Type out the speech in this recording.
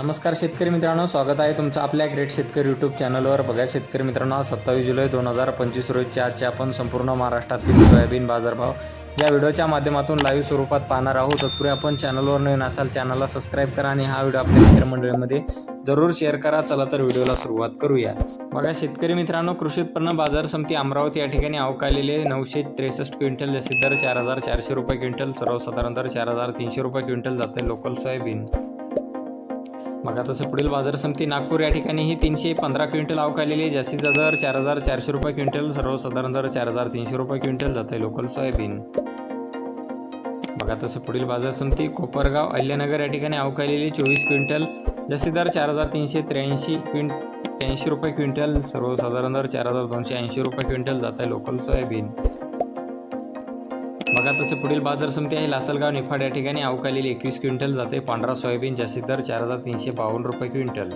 नमस्कार शेतकरी मित्रांनो स्वागत आहे तुमचं आपल्या ग्रेट शेतकरी यूट्यूब चॅनलवर बघा शेतकरी मित्रांनो सत्तावीस जुलै दोन हजार पंचवीस रोजच्या आजच्या आपण संपूर्ण महाराष्ट्रातील सोयाबीन बाजारभाव या व्हिडिओच्या माध्यमातून लाईव्ह स्वरूपात पाहणार आहोत. तत्पूर्वी आपण चॅनलवर नवीन असाल चॅनलला सबस्क्राईब करा आणि हा व्हिडिओ आपल्या मित्रमंडळीमध्ये जरूर शेअर करा. चला तर व्हिडिओला सुरुवात करूया. बघा शेतकरी मित्रांनो कृषी उत्पन्न बाजार समिती अमरावती या ठिकाणी अवकालेले नऊशे त्रेसष्ट क्विंटल जास्तीत दर चार हजार चारशे रुपये क्विंटल सर्वसाधारण दर चार हजार तीनशे रुपये क्विंटल जाते लोकल सोयाबीन. बघा तसं पुढील बाजार समिती नागपूर या ठिकाणी ही तीनशे पंधरा क्विंटल अवकालेली आहे. जास्तीचा दर चार हजार चारशे रुपये क्विंटल सर्वसाधारण दर चार हजार तीनशे रुपये क्विंटल जाते लोकल सोयाबीन. बघा तसं पुढील बाजार समिती कोपरगाव अहिल्यानगर या ठिकाणी अवकालेली चोवीस क्विंटल जास्तीत दर चार हजार तीनशे त्र्याऐंशी क्विंट त्र्याऐंशी रुपये क्विंटल सर्वसाधारण दर चार हजार दोनशे ऐंशी रुपये क्विंटल जात आहे लोकल सोयाबीन. बघा तसे पुढील बाजार समिती आहे. लासलगाव निफाड या ठिकाणी अवकालेली एकवीस क्विंटल जाते. पांढरा सोयाबीन जास्तीत दर चार हजार तीनशे बावन्न रुपये क्विंटल.